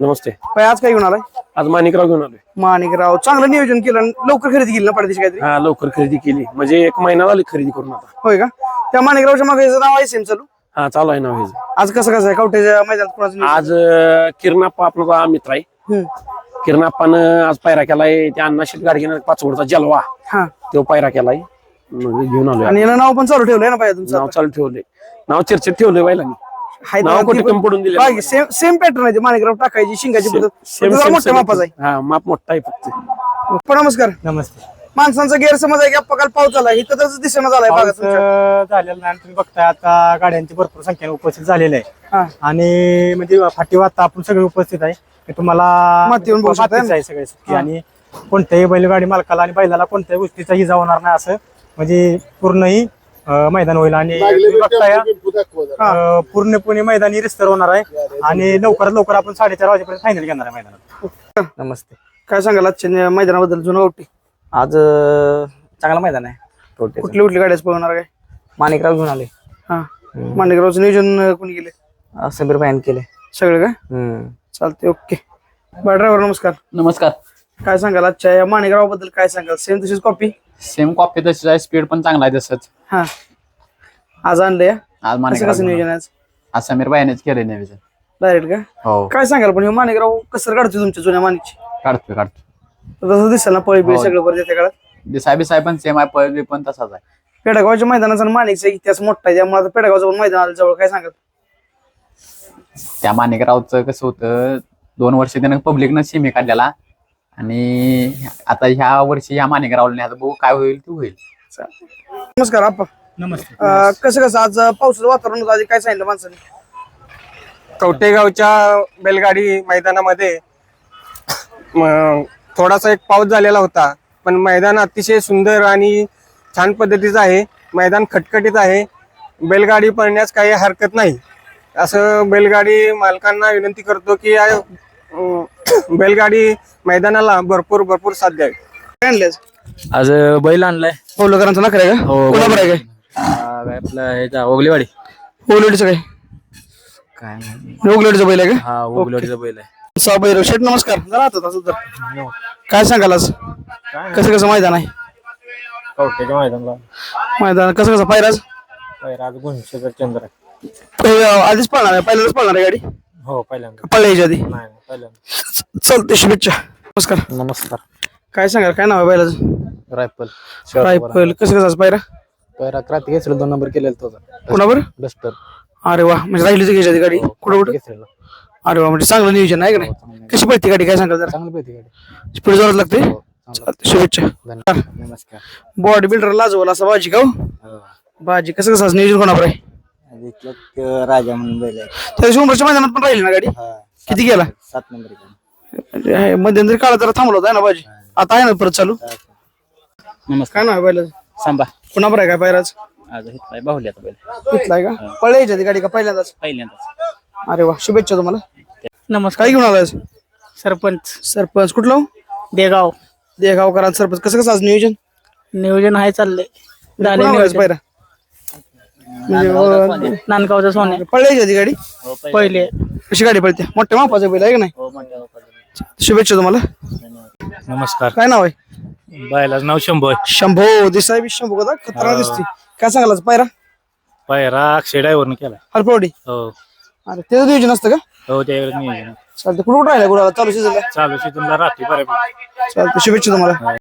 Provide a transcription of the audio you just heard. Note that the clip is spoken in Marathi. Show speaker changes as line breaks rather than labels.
नमस्ते.
पाय आज काय घेऊन आलाय?
आज माणिकराव घेऊन आलोय.
माणिकराव चांगलं नियोजन केलं. लवकर खरेदी केली ना पडदेशी काहीतरी?
हा लवकर खरेदी केली. म्हणजे एक महिना झाली खरेदी करून आता.
होय का? त्या माणिकरावच्या मागे याचं नाव आहे सेम चालू?
हा चालू आहे नाव ह्याचं.
आज कसं कसं आहे? कवट्याच्या मैदानात कोणाचं नियोजन?
आज अं, किरणाप्पा आपला मित्र आहे.
हम्म.
किरणाप्पानं आज पायरा केलाय. त्या अण्णा शेट गाडगेनं पाचवडचा जलवा.
हा.
तो पायरा केलाय. घेऊन आलोय.
आणि नाव पण चालू ठेवलंय ना पाहिजे तुमचं
नाव चालू ठेवलंय. नाव चर्चेत ठेवलंय बैलांनी
हाय
नाव कुठे कमी पडून दिले
सेम सेम पॅटर्न आहे माणिकराव टाकायची शिंगाची पद्धत. जरा मोठ्या मापाचा आहे.
हा माप मोठा आहे फक्त.
पण नमस्कार.
नमस्ते.
माणसांचा गैरसमज आहे की अप्पा काल पाऊस झाला इथं तसंच दिसेना झालाय भागात
पाऊस
तुमच्या.
अं, झालेला नाही. आणि तुम्ही बघताय आता गाड्यांची भरपूर संख्येने उपस्थित झालेले आहे.
हा.
आणि म्हणजे फाटीवर आता आपण सगळे उपस्थित आहे. तुम्हाला
मातीवर बघू शकताय
मातीच आहे सगळे सुट्टी आणि कोणत्याही बैलगाडी मालकाला आणि बैलाला कोणत्याही गोष्टीचा इजा होणार नाही असं. म्हणजे पूर्णही अं, मैदान होईल आणि तुम्ही बघताय अं, पूर्णपणे मैदानी रिस्तर होणार आहे आणि लवकरात लवकर आपण साडेचार वाजेपर्यंत फायनल घेणार आहे मैदानात.
नमस्ते.
काय सांगाल आजच्या मैदानाबद्दल जुनं गावठी
आज अं, चांगलं मैदान आहे. टोटे
कुठली कुठली गाड्याच पळवणार काय
माणिकराव घेऊन आले
हा. माणिकरावचं नियोजन अं, कोणी केले
अं, समीर भाईन केले
सगळं का?
हम्म.
चालते ओके. बरं ड्रायव्हर नमस्कार.
नमस्कार.
काय सांगाल आजच्या या माणिकरावबद्दल काय सांगाल? सेम तशीच कॉपी
सेम कॉपी तशीच आहे स्पीड पण चांगला आहे तसंच.
हा. आज आणले
आज
कसं कसं नियोजन आहे आज?
आज समीर भाईनेच केले नियोजन.
डायरेक्ट का?
हो.
काय सांगाल पण हे माणिकराव कसं काढतो तुमच्या जुन्या माणिकची
काढतो काढतो
तसं दिसेल ना पळी बिळी
हो.
सगळं बरं त्या काळात
दिसाय बिसाय पण सेम आहे पळवी पण तसाच आहे.
पेडगावच्या मैदानाचा आणि माणिकचा इतिहास मोठा आहे त्यामुळे आता पेडगावचं पण मैदान आलं जवळ. काय सांगाल?
त्या माणिकरावचं कसं होतं दोन वर्ष त्यानं पब्लिकनं सीमे काढलेला. आणि आता ह्या वर्षी ह्या माणिकरावला नाही आता बघू काय होईल ते होईल.
नमस्कार
नमस्ते.
अं, कसं कसं आज पावसाचं वातावरण होतं आधी काय सांगितलं माणसाने?
कवटेगावच्या बैलगाडी मैदानामध्ये म, थोडासा एक पाऊस झालेला होता पण मैदान अतिशय सुंदर आणि छान पद्धतीचं आहे. मैदान खटखटीत आहे. बैलगाडी पळण्यास काही हरकत नाही. असं बैलगाडी मालकांना विनंती करतो की या, अं, बैलगाडी मैदानाला भरपूर भरपूर साथ द्यावी.
काय आणले आज
बैल आणलाय.
पौलकरांचा नखर आहे का?
हो,
आहे काय?
आपलं ह्याचा ओगलेवाडी.
ओगलेडीचं काय?
काय
ओगलेडीचं बैल आहे का?
हा ओगलेवाडीचा बैल आहे.
सहा बैल शेठ नमस्कार. जरा काय सांगाल आज? कसं कसं मैदान आहे?
मैदानला.
मैदान कसं कसं पायराज
आज गुंशेचा चंद्र
आधीच पळणार आहे पहिल्यांदाच पळणार आहे गाडी?
हो पहिल्यांदा.
पळायच्या आधी
नाही पहिल्यांदा.
चालते शुभेच्छा. नमस्कार.
नमस्कार.
काय सांगाल काय नाव आहे बैलाचं?
रायफल.
रायफल. कसं कसं आज पायरा?
पहिला क्रांती घेतलेला दोन नंबर केलेला तो.
कोणाबर
डस्टर.
अरे वा म्हणजे राहिली घ्यायची आधी गाडी? कुठं कुठं?
घेतलेला.
अरे वा म्हणजे चांगलं नियोजन आहे का नाही? कशी पळते गाडी काय सांगाल जरा?
चांगली पाहिजे गाडी.
स्पीड जोरात लागते? चालते शुभेच्छा.
नमस्कार.
बॉडी बिल्डर लाजवला असा बाजी का हो? बाजी कसं कसं आज नियोजन कोणावर आहे?
राजा म्हणून बैल आहे.
त्या दिवशी उमरच्या मैदानात पण राहिली ना गाडी? किती गेला?
सात नंबर आहे.
म्हणजे आहे, मध्यंतरी काळात जरा थांबला होता ना बाजी? आता आहे ना परत चालू?
नमस्कार.
काय नाव आहे बैलाचं
सांबा.
कुणाबर आहे काय पायराज
आज हितलाय बाहुली आता बैल.
घेतलाय का? पळायची आधी गाडी का पहिल्यांदाच?
पहिल्यांदाच.
अरे वा शुभेच्छा तुम्हाला.
नमस्कार.
काय घेऊन आलाय
सरपंच.
सरपंच. कुठलं? हो?
देगाव.
देगावकरांत सरपंच. कसं कसं आज नियोजन?
नियोजन आहे चाललंय. झाले नियोजन.
म्हणजे
नानगावचा सोने.
पळायची आधी गाडी?
पहिले
कशी गाडी पळते मोठ्या मापाचं बैल आहे का नाही? शुभेच्छा तुम्हाला.
नमस्कार.
काय नाव आहे?
बैलाचं नाव शंभू आहे.
शंभो. दिसाय बी शंभो कदा खतरा दिसते काय सांगाल पायरा?
पायरा अक्षय ड्रायव्हरनं केलाय.
हरपवडी?
हो.
अरे त्याचं नियोजन असतं का?
हो त्यावेळेस नियोजन.
चालतं कुठं कुठं राहिलं गुराला? चालू शिजलं
चालू सीझनला राहते बऱ्यापैकी.
चालतं शुभेच्छा तुम्हाला.